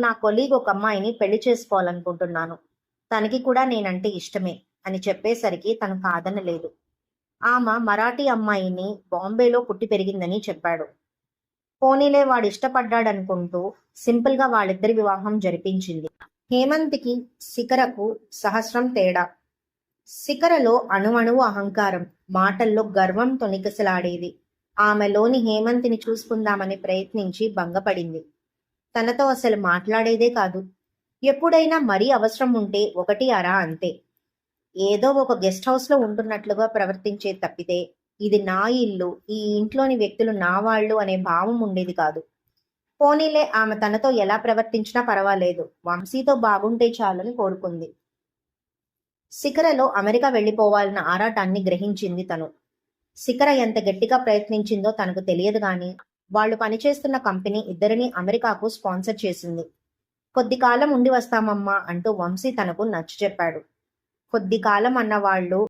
నా కొలీగ్ ఒక అమ్మాయిని పెళ్ళి చేసుకోవాలనుకుంటున్నాను. తనకి కూడా నేనంటే ఇష్టమే అని చెప్పేసరికి తను కాదనలేదు. ఆమె మరాఠీ అమ్మాయిని బాంబేలో పుట్టి పెరిగిందని చెప్పాడు. పోనీలే వాడు ఇష్టపడ్డాడనుకుంటూ సింపుల్గా వాళ్ళిద్దరి వివాహం జరిపించింది. హేమంత్కి శిఖరకు సహస్రం తేడా. శిఖరలో అణువణువు అహంకారం మాటల్లో గర్వం తొనికసలాడేది. ఆమెలోని హేమంతిని చూసుకుందామని ప్రయత్నించి భంగపడింది. తనతో అసలు మాట్లాడేదే కాదు. ఎప్పుడైనా మరీ అవసరం ఉంటే ఒకటి అరా అంతే. ఏదో ఒక గెస్ట్ హౌస్లో ఉంటున్నట్లుగా ప్రవర్తించే తప్పితే ఇది నా ఇల్లు ఈ ఇంట్లోని వ్యక్తులు నా వాళ్ళు అనే భావం ఉండేది కాదు. పోనీలే ఆమె తనతో ఎలా ప్రవర్తించినా పర్వాలేదు. వంశీతో బాగుంటే చాలని కోరుకుంది. శిఖరలో అమెరికా వెళ్ళిపోవాలన్న ఆరాటాన్ని గ్రహించింది తను. శిఖర ఎంత గట్టిగా ప్రయత్నించిందో తనకు తెలియదు కానీ వాళ్ళు పనిచేస్తున్న కంపెనీ ఇద్దరిని అమెరికాకు స్పాన్సర్ చేసింది. కొద్ది కాలం ఉండి వస్తామమ్మా అంటూ వంశీ తనకు నచ్చ చెప్పాడు కొద్ది కాలం అన్న వాళ్ళు